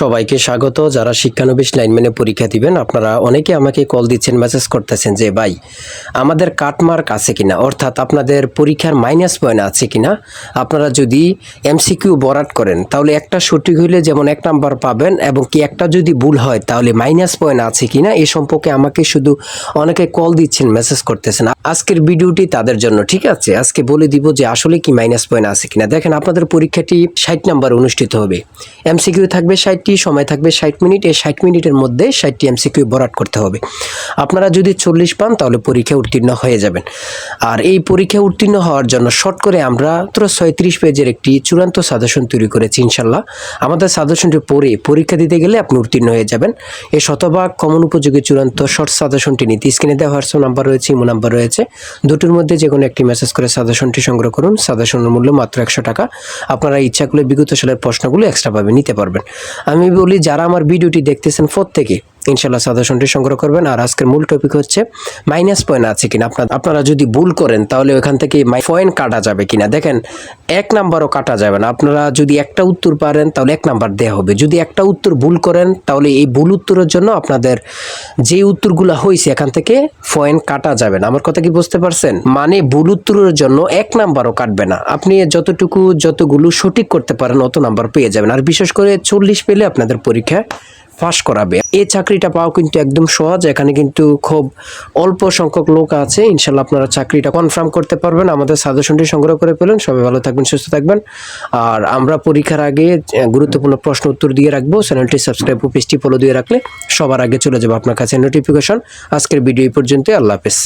সবাইকে স্বাগত। যারা শিক্ষানবিশ লাইনম্যানে পরীক্ষা দিবেন, আপনারা অনেকে আমাকে কল দিচ্ছেন মেসেজ করতেছেন যে, ভাই, আমাদের কাটমার্ক আছে কিনা? অর্থাৎ আপনাদের পরীক্ষার মাইনাস পয়েন্ট আছে কিনা? আপনারা যদি এমসিকিউ বরাট করেন, তাহলে একটা সঠিক হইলে যেমন এক নাম্বার পাবেন এবং কি একটা যদি ভুল হয়, তাহলে মাইনাস পয়েন্ট আছে কিনা? এ সম্পর্কে আমাকে শুধু অনেকে কল দিচ্ছেন মেসেজ করতেছেন। আজকের ভিডিওটি তাদের জন্য, ঠিক আছে? আজকে বলে দিব যে, আসলে কি মাইনাস পয়েন্ট আছে কিনা? দেখেন, আপনাদের পরীক্ষাটি ষাট নাম্বার অনুষ্ঠিত হবে। এমসিকিউ থাকবে ষাটটি সময় থাকবে, ষাট মিনিট, এই ষাট মিনিটের মধ্যে ষাটটি এমসিকিউ বরাট করতে হবে। আপনারা যদি চল্লিশ পান, তাহলে পরীক্ষা উত্তীর্ণ হয়ে যাবেন। আর এই পরীক্ষা উত্তীর্ণ হওয়ার জন্য শর্ট করে আমরা মাত্র ছয়ত্রিশ পেজের একটি চূড়ান্ত সাজেশন তৈরি করেছি ইনশাল্লাহ আমাদের সাজেশনটি পড়ে পরীক্ষা দিতে গেলে আপনি উত্তীর্ণ হয়ে যাবেন। এই শতভাগ কমন উপযোগী চূড়ান্ত শর্ট সাজেশনটি নিতে স্ক্রিনে দেওয়া হোয়াটসঅ্যাপ নাম্বার রয়েছে ইমো নাম্বার রয়েছে। দুটোর মধ্যে যে কোনো একটি মেসেজ করে সাজেশনটি সংগ্রহ করুন। সাজেশনের মূল্য মাত্র একশো টাকা। আপনারা ইচ্ছা করলে বিগত সালের প্রশ্নগুলো এক্সট্রাভাবে নিতে পারবেন। আমি বলি যারা আমার ভিডিওটি দেখতেছেন প্রত্যেকে। ইনশাল্লাহ সাজেশনটি সংগ্রহ করবেন। আর আজকের মূল টপিক হচ্ছে মাইনাস পয়েন্ট আছে কিনা। আপনার আপনারা যদি ভুল করেন, তাহলে ওখান থেকে পয়েন্ট কাটা যাবে কিনা। দেখেন, এক নাম্বারও কাটা যাবে না। আপনারা যদি একটা উত্তর পারেন, তাহলে এক নাম্বার দেওয়া হবে। যদি একটা উত্তর ভুল করেন, তাহলে এই ভুল উত্তরের জন্য আপনাদের যে উত্তরগুলো হয়েছে, এখান থেকে পয়েন্ট কাটা যাবে না। আমার কথা কি বুঝতে পারছেন? মানে ভুল উত্তরের জন্য এক নাম্বারও কাটবে না। আপনি যতটুকু, যতগুলো সঠিক করতে পারেন, অত নাম্বার পেয়ে যাবেন। আর বিশেষ করে চল্লিশ পেলে আপনাদের পরীক্ষা পাস করাবে। এই চাকরিটা পাওয়া কিন্তু একদম সহজ। এখানে কিন্তু খুব অল্প সংখ্যক লোক আছে। ইনশাল্লাহ আপনারা চাকরিটা কনফার্ম করতে পারবেন। আমাদের সাজেশনটি সংগ্রহ করে পেলেন সবাই ভালো থাকবেন, সুস্থ থাকবেন। আর আমরা পরীক্ষার আগে গুরুত্বপূর্ণ প্রশ্ন উত্তর দিয়ে রাখব। চ্যানেলটি সাবস্ক্রাইব ও পেজটি ফলো দিয়ে রাখলে সবার আগে চলে যাবে আপনার কাছে নোটিফিকেশন আজকের ভিডিও এই পর্যন্ত আল্লাহ হাফেজ।